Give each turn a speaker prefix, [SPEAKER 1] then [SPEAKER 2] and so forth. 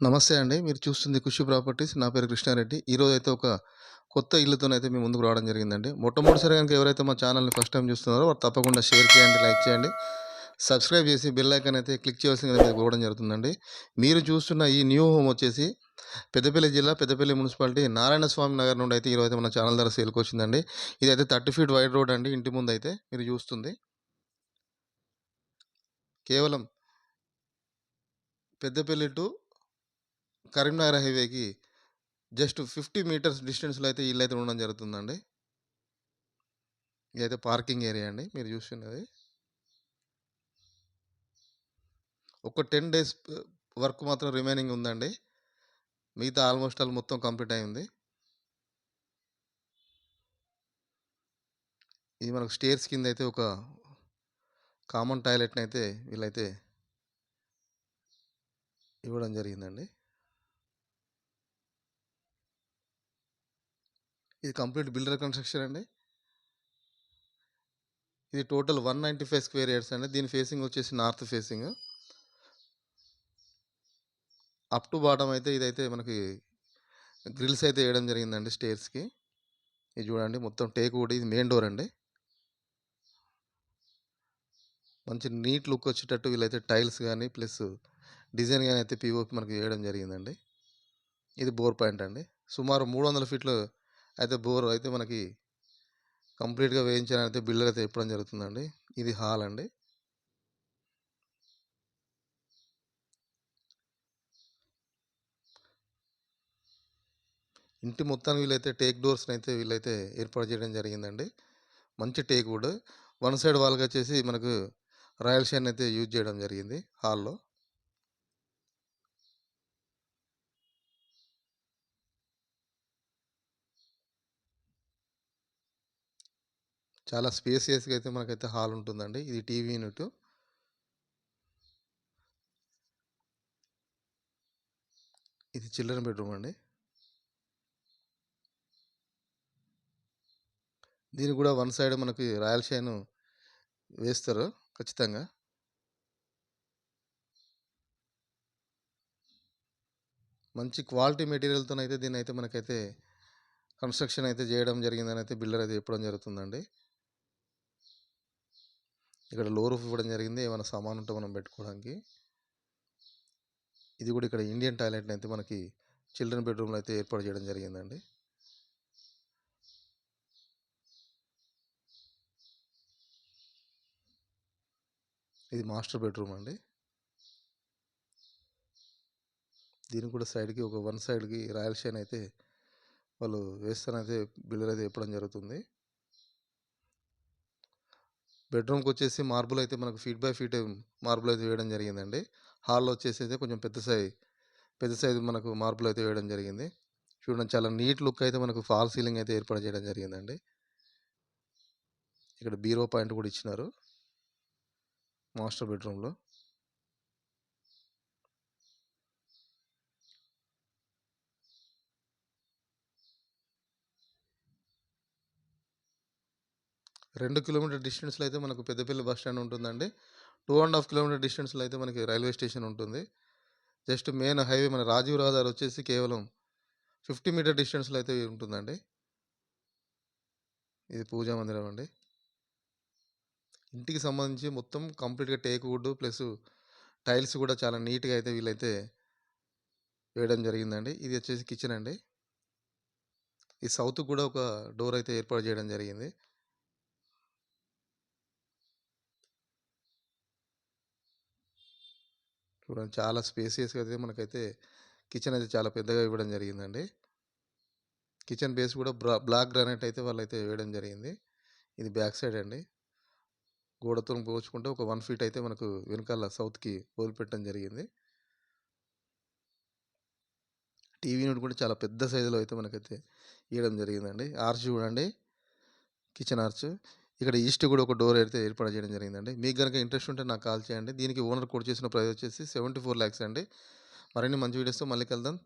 [SPEAKER 1] నమస్తే అండి. మీరు చూస్తుంది కృషి ప్రాపర్టీస్. నా పేరు కృష్ణారెడ్డి. ఈరోజు అయితే ఒక కొత్త ఇల్లుతోనైతే మీ ముందుకు రావడం జరిగిందండి. మొట్టమొదటిసారి కనుక ఎవరైతే మా ఛానల్‌ని ఫస్ట్ టైం చూస్తున్నారో వారు తప్పకుండా షేర్ చేయండి, లైక్ చేయండి. సబ్స్క్రైబ్ చేసి బెల్ ఐకాన్ అయితే క్లిక్ చేయాల్సింది మీకు కోరడం జరుగుతుందండి. మీరు చూస్తున్న ఈ న్యూ హోమ్ వచ్చేసి పెద్దపల్లి జిల్లా, పెద్దపల్లి మున్సిపాలిటీ నారాయణ స్వామి నగర్ నుండి అయితే ఈరోజు మన ఛానల్ ద్వారా ఇది ఇదైతే 30 ఫీట్ వైడ్ రోడ్ అండి ఇంటి ముందు అయితే మీరు చూస్తుంది. కేవలం పెద్దపల్లి టు కరీంనగర్ హైవేకి జస్ట్ 50 మీటర్స్ డిస్టెన్స్‌లో అయితే ఇల్లు అయితే ఉండడం జరుగుతుందండి. ఇదైతే పార్కింగ్ ఏరియా అండి మీరు చూస్తున్నది. ఒక 10 డేస్ వర్క్ మాత్రం రిమైనింగ్ ఉందండి. మిగతా ఆల్మోస్ట్ ఆల్ మొత్తం కంప్లీట్ అయింది. ఇది మనకు స్టేర్స్ కింద అయితే ఒక కామన్ టాయిలెట్ని అయితే వీళ్ళైతే ఇవ్వడం జరిగిందండి. ఇది కంప్లీట్ బిల్డర్ కన్‌స్ట్రక్షన్ అండి. ఇది టోటల్ 195 స్క్వేర్ యార్డ్స్ అండి. దీని ఫేసింగ్ వచ్చేసి north facing. Up to bottom అయితే ఇదైతే మనకి గ్రిల్స్ అయితే వేయడం జరిగిందండి స్టేర్స్‌కి. ఇది చూడండి మొత్తం టేక్ కూడా ఇది మెయిన్ డోర్ అండి. మంచి నీట్ లుక్ వచ్చేటట్టు వీళ్ళైతే టైల్స్ కానీ ప్లస్ డిజైన్ కానీ అయితే పీఓపి మనకి వేయడం జరిగిందండి. ఇది బోర్ పాయింట్ అండి. సుమారు 300 ఫీట్లు అయితే బోర్ అయితే మనకి కంప్లీట్‌గా వేయించాలని అయితే బిల్డర్ అయితే చెప్పడం జరుగుతుందండి. ఇది హాల్ అండి. ఇంటి మొత్తాన్ని వీళ్ళైతే టేక్ డోర్స్ని అయితే వీళ్ళైతే ఏర్పాటు చేయడం జరిగిందండి. మంచి టేక్ వుడ్. వన్ సైడ్ వాల్‌కొచ్చేసి మనకు రాయల్ షైన్ అయితే యూజ్ చేయడం జరిగింది హాల్‌లో. చాలా స్పేసియస్‌గా అయితే మనకైతే హాల్ ఉంటుందండి. ఇది టీవీ యూనిట్. ఇది చిల్డ్రన్ బెడ్‌రూమ్ అండి. దీని కూడా వన్ సైడ్ మనకి రాయల్ షైన్ వేస్తారు ఖచ్చితంగా. మంచి క్వాలిటీ మెటీరియల్‌తోనైతే అయితే మనకైతే కన్‌స్ట్రక్షన్ అయితే చేయడం జరిగిందని అయితే బిల్డర్ అయితే చెప్పడం జరుగుతుందండి. ఇక్కడ లో రూఫ్ ఇవ్వడం జరిగింది. ఏమైనా సామాను ఉంటే మనం పెట్టుకోవడానికి. ఇది కూడా ఇక్కడ ఇండియన్ టాయిలెట్‌నైతే మనకి చిల్డ్రన్ బెడ్‌రూమ్‌లో అయితే ఏర్పాటు చేయడం జరిగిందండి. ఇది మాస్టర్ బెడ్‌రూమ్ అండి. దీనికి కూడా సైడ్‌కి ఒక వన్ సైడ్‌కి రాయల్ షైన్ అయితే వాళ్ళు వేస్తానైతే బిల్డర్ అయితే చెప్పడం జరుగుతుంది. బెడ్రూమ్కి వచ్చేసి మార్బుల్ అయితే మనకు ఫీట్ బై ఫీట్ మార్బుల్ అయితే వేయడం జరిగిందండి. హాల్‌లో వచ్చేసి అయితే కొంచెం పెద్ద సైజ్ పెద్ద సైజు మనకు మార్బుల్ అయితే వేయడం జరిగింది. చూడండి చాలా నీట్ లుక్ అయితే మనకు ఫాల్ సీలింగ్ అయితే ఏర్పాటు చేయడం జరిగిందండి. ఇక్కడ బీరో పాయింట్ కూడా ఇచ్చినారు. మాస్టర్ బెడ్‌రూమ్‌లో. రెండు కిలోమీటర్ డిస్టెన్స్‌లో అయితే మనకు పెద్దపల్లి బస్ స్టాండ్ ఉంటుందండి. 2 ½ కిలోమీటర్ డిస్టెన్స్‌లో అయితే మనకి రైల్వే స్టేషన్ ఉంటుంది. జస్ట్ మెయిన్ హైవే మన రాజీవ్ రహదారి వచ్చేసి కేవలం 50 మీటర్ డిస్టెన్స్‌లో అయితే ఉంటుందండి. ఇది పూజా మందిరం అండి. ఇంటికి సంబంధించి మొత్తం కంప్లీట్‌గా టేక్ వుడ్ ప్లస్ టైల్స్ కూడా చాలా నీట్‌గా అయితే వీళ్ళైతే వేయడం జరిగిందండి. ఇది వచ్చేసి కిచెన్ అండి. ఈ సౌత్‌కి కూడా ఒక డోర్ అయితే ఏర్పాటు చేయడం జరిగింది. చూడండి చాలా స్పేసియస్‌గా అయితే మనకైతే కిచెన్ అయితే చాలా పెద్దగా ఇవ్వడం జరిగిందండి. కిచెన్ బేస్ కూడా బ్లాక్ గ్రానైట్ అయితే వాళ్ళైతే వేయడం జరిగింది. ఇది బ్యాక్ సైడ్ అండి. గోడతో పోల్చుకుంటే ఒక వన్ ఫీట్ అయితే మనకు వెనకాల సౌత్‌కి వదిలిపెట్టడం జరిగింది. టీవీ యూనిట్ కూడా చాలా పెద్ద సైజులో అయితే మనకైతే ఇవ్వడం జరిగిందండి. ఆర్చ్ చూడండి. Kitchen arch. ఇక్కడ ఈస్ట్ కూడా ఒక డోర్ అయితే ఏర్పాటు చేయడం జరిగిందండి. మీకు కనుక ఇంట్రెస్ట్ ఉంటే నాకు కాల్ చేయండి. దీనికి ఓనర్ కోట్ చేసిన ప్రైస్ వచ్చేసి సెవెంటీ ఫోర్ ల్యాక్స్ అండి. మరిన్ని మంచి వీడియోస్‌తో మళ్ళీ కలుద్దాం.